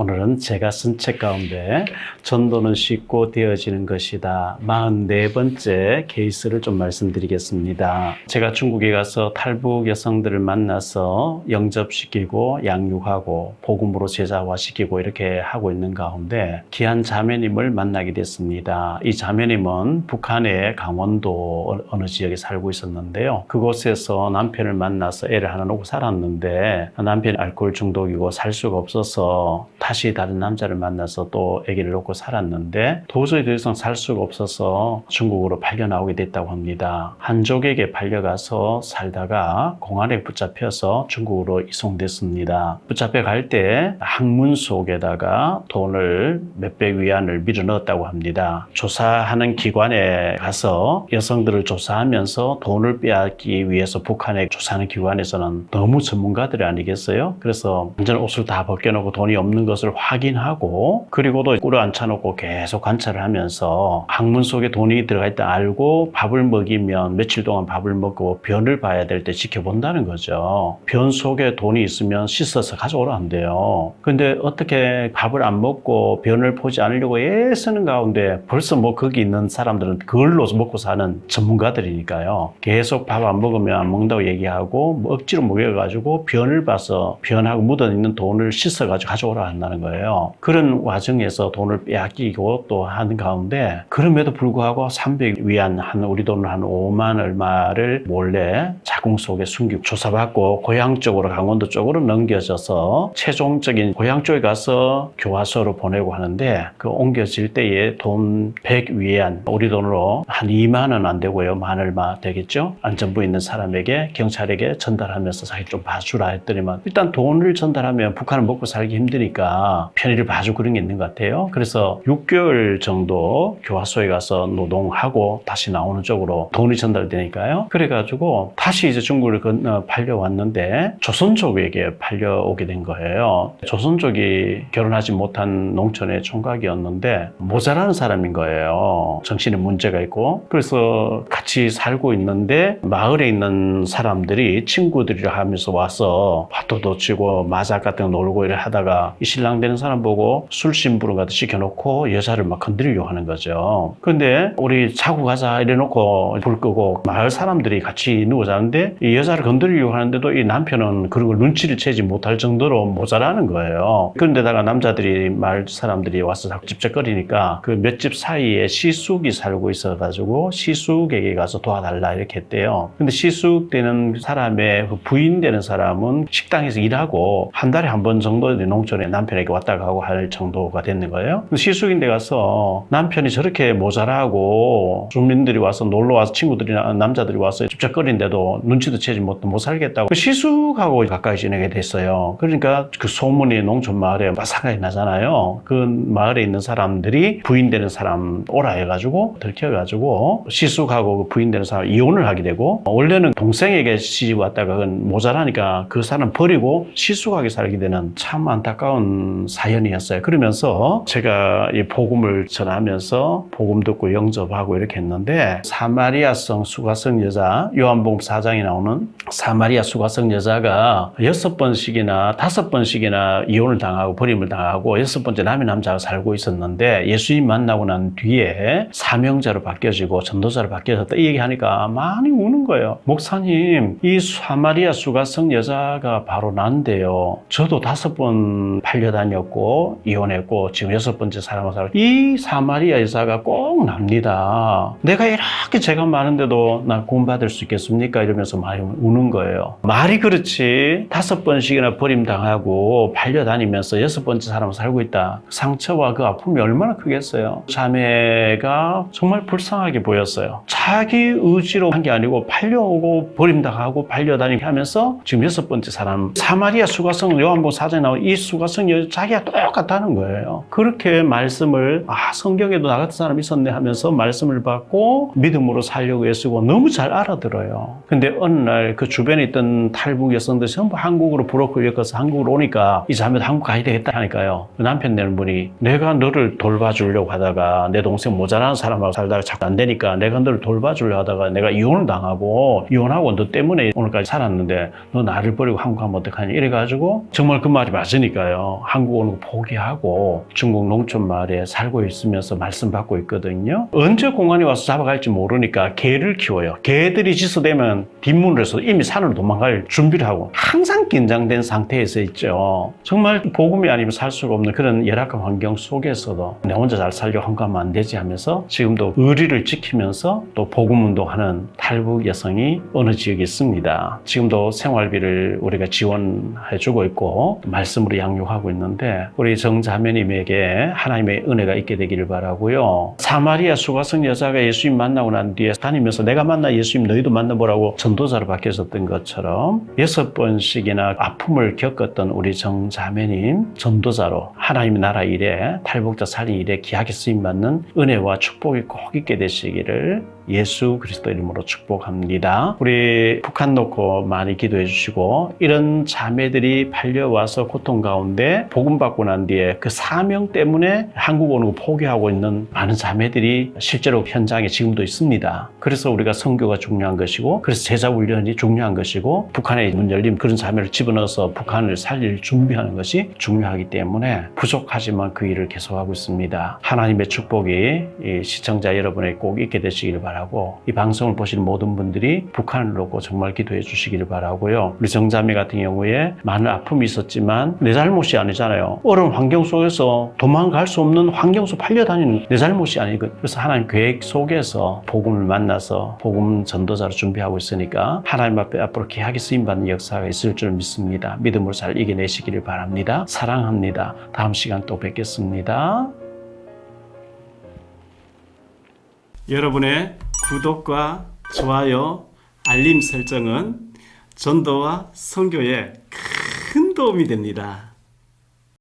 오늘은 제가 쓴 책 가운데 전도는 쉽고 되어지는 것이다. 44번째 케이스를 좀 말씀드리겠습니다. 제가 중국에 가서 탈북 여성들을 만나서 영접시키고 양육하고 복음으로 제자화시키고 이렇게 하고 있는 가운데 귀한 자매님을 만나게 됐습니다. 이 자매님은 북한의 강원도 어느 지역에 살고 있었는데요. 그곳에서 남편을 만나서 애를 하나 놓고 살았는데 남편이 알코올 중독이고 살 수가 없어서 다시 다른 남자를 만나서 또 아기를 놓고 살았는데 도저히 더 이상 살 수가 없어서 중국으로 팔려 나오게 됐다고 합니다. 한족에게 팔려가서 살다가 공안에 붙잡혀서 중국으로 이송됐습니다. 붙잡혀 갈때 항문 속에다가 돈을 몇백 위안을 밀어 넣었다고 합니다. 조사하는 기관에 가서 여성들을 조사하면서 돈을 빼앗기 위해서 북한에 조사하는 기관에서는 너무 전문가들이 아니겠어요? 그래서 완전 옷을 다 벗겨놓고 돈이 없는 것을 확인하고 그리고도 꿀을 앉혀놓고 계속 관찰을 하면서 항문 속에 돈이 들어가 있다 알고 밥을 먹이면 며칠 동안 밥을 먹고 변을 봐야 될 때 지켜본다는 거죠. 변 속에 돈이 있으면 씻어서 가져오라 한대요. 근데 어떻게 밥을 안 먹고 변을 보지 않으려고 애쓰는 가운데 벌써 뭐 거기 있는 사람들은 그걸로 먹고 사는 전문가들이니까요. 계속 밥 안 먹으면 안 먹는다고 얘기하고 뭐 억지로 먹여가지고 변을 봐서 변하고 묻어있는 돈을 씻어가지고 가져오라 한다 는 거예요. 그런 와중에서 돈을 빼앗기고 또 하는 가운데 그럼에도 불구하고 300 위안 한 우리 돈을 한 5만 얼마를 몰래 자궁 속에 숨기고 조사받고 고향 쪽으로 강원도 쪽으로 넘겨져서 최종적인 고향 쪽에 가서 교화소로 보내고 하는데 그 옮겨질 때에 돈 100 위안 우리 돈으로 한 2만 원 안 되고요. 만 얼마 되겠죠? 안전부 있는 사람에게 경찰에게 전달하면서 자기 좀 봐주라 했더니만 일단 돈을 전달하면 북한은 먹고 살기 힘드니까 편의를 봐주고 그런 게 있는 것 같아요. 그래서 6개월 정도 교화소에 가서 노동하고 다시 나오는 쪽으로 돈이 전달되니까요. 그래가지고 다시 이제 중국을 건너 팔려왔는데 조선족에게 팔려오게 된 거예요. 조선족이 결혼하지 못한 농촌의 총각이었는데 모자라는 사람인 거예요. 정신에 문제가 있고 그래서 같이 살고 있는데 마을에 있는 사람들이 친구들이라 하면서 와서 파도도 치고 마작 같은 거 놀고 이래 하다가 이 신랑 되는 사람 보고 술 심부름 같이 시켜놓고 여자를 막 건드리려고 하는 거죠. 그런데 우리 자고 가자 이래 놓고 불 끄고 마을 사람들이 같이 누워 자는데 이 여자를 건드리려고 하는데도 이 남편은 그런 걸 눈치를 채지 못할 정도로 모자라는 거예요. 그런데다가 남자들이 마을 사람들이 와서 자꾸 집적거리니까 그 몇 집 사이에 시숙이 살고 있어가지고 시숙에게 가서 도와달라 이렇게 했대요. 근데 시숙 되는 사람의 그 부인 되는 사람은 식당에서 일하고 한 달에 한 번 정도 농촌에 남편에 게 왔다 가고 할 정도가 됐는 거예요. 시숙인데 가서 남편이 저렇게 모자라고 주민들이 와서 놀러 와서 친구들이나 남자들이 와서 집적거리는데도 눈치도 채지 못, 못 살겠다고 그 시숙하고 가까이 지내게 됐어요. 그러니까 그 소문이 농촌 마을에 마상하게 나잖아요. 그 마을에 있는 사람들이 부인 되는 사람 오라 해가지고 들켜가지고 시숙하고 그 부인 되는 사람 이혼을 하게 되고 원래는 동생에게 시집 왔다가 모자라니까 그 사람 버리고 시숙하게 살게 되는 참 안타까운 사연이었어요. 그러면서 제가 이 복음을 전하면서 복음 듣고 영접하고 이렇게 했는데 사마리아성 수가성 여자 요한복음 4장에 나오는 사마리아 수가성 여자가 여섯 번씩이나 다섯 번씩이나 이혼을 당하고 버림을 당하고 여섯 번째 남의 남자가 살고 있었는데 예수님 만나고 난 뒤에 사명자로 바뀌어지고 전도자로 바뀌어졌다 이 얘기하니까 많이 우는 거예요. 목사님 이 사마리아 수가성 여자가 바로 난데요. 저도 다섯 번 팔려다 녔고 이혼했고 지금 여섯 번째 사람을 살고 이 사마리아 여자가 꼭 납니다. 내가 이렇게 죄가 많은데도 나 구원받을 수 있겠습니까? 이러면서 많이 우는 거예요. 말이 그렇지 다섯 번씩이나 버림당하고 팔려다니면서 여섯 번째 사람을 살고 있다. 그 상처와 그 아픔이 얼마나 크겠어요. 자매가 정말 불쌍하게 보였어요. 자기 의지로 한 게 아니고 팔려오고 버림당하고 팔려다니게 하면서 지금 여섯 번째 사람 사마리아 수가성 요한복음 사장에 나온 이 수가성 여자 자기가 똑같다는 거예요. 그렇게 말씀을 아 성경에도 나 같은 사람이 있었네 하면서 말씀을 받고 믿음으로 살려고 애쓰고 너무 잘 알아들어요. 근데 어느 날 그 주변에 있던 탈북 여성들이 전부 한국으로 브로커 엮어서 한국으로 오니까 이 자매도 한국 가야 되겠다 하니까요. 그 남편 되는 분이 내가 너를 돌봐주려고 하다가 내 동생 모자라는 사람하고 살다가 자꾸 안 되니까 내가 너를 돌봐주려고 하다가 내가 이혼을 당하고 이혼하고 너 때문에 오늘까지 살았는데 너 나를 버리고 한국 가면 어떡하냐 이래가지고 정말 그 말이 맞으니까요. 한국 오는 거 포기하고 중국 농촌 마을에 살고 있으면서 말씀 받고 있거든요. 언제 공안이 와서 잡아갈지 모르니까 개를 키워요. 개들이 지소되면 뒷문으로 해서 이미 산으로 도망갈 준비를 하고 항상 긴장된 상태에서 있죠. 정말 복음이 아니면 살 수가 없는 그런 열악한 환경 속에서도 내 혼자 잘 살려고 한가하면 안 되지 하면서 지금도 의리를 지키면서 또 복음 운동하는 탈북 여성이 어느 지역에 있습니다. 지금도 생활비를 우리가 지원해주고 있고 말씀으로 양육하고 있는 데 우리 정자매님에게 하나님의 은혜가 있게 되기를 바라고요. 사마리아 수가성 여자가 예수님 만나고 난 뒤에 다니면서 내가 만나 예수님 너희도 만나보라고 전도자로 바뀌었었던 것처럼 여섯 번씩이나 아픔을 겪었던 우리 정자매님 전도자로 하나님의 나라 일에 탈북자 살린 일에 귀하게 쓰임 받는 은혜와 축복이 꼭 있게 되시기를 예수 그리스도 이름으로 축복합니다. 우리 북한 놓고 많이 기도해 주시고 이런 자매들이 팔려와서 고통 가운데 복음 받고 난 뒤에 그 사명 때문에 한국 오는 거 포기하고 있는 많은 자매들이 실제로 현장에 지금도 있습니다. 그래서 우리가 선교가 중요한 것이고 그래서 제자 훈련이 중요한 것이고 북한에 문 열린 그런 자매를 집어넣어서 북한을 살릴 준비하는 것이 중요하기 때문에 부족하지만 그 일을 계속하고 있습니다. 하나님의 축복이 이 시청자 여러분에게 꼭 있게 되시기를 바라고 이 방송을 보시는 모든 분들이 북한을 놓고 정말 기도해 주시기를 바라고요. 우리 정자매 같은 경우에 많은 아픔이 있었지만 내 잘못이 아니잖아요. 어려운 환경 속에서 도망갈 수 없는 환경 속 팔려다니는 내 잘못이 아니거든요. 그래서 하나님 계획 속에서 복음을 만나서 복음 전도자로 준비하고 있으니까 하나님 앞에 앞으로 귀하게 쓰임받는 역사가 있을 줄 믿습니다. 믿음으로 잘 이겨내시기를 바랍니다. 사랑합니다. 다음 시간 또 뵙겠습니다. 여러분의 구독과 좋아요, 알림 설정은 전도와 선교에 큰 도움이 됩니다.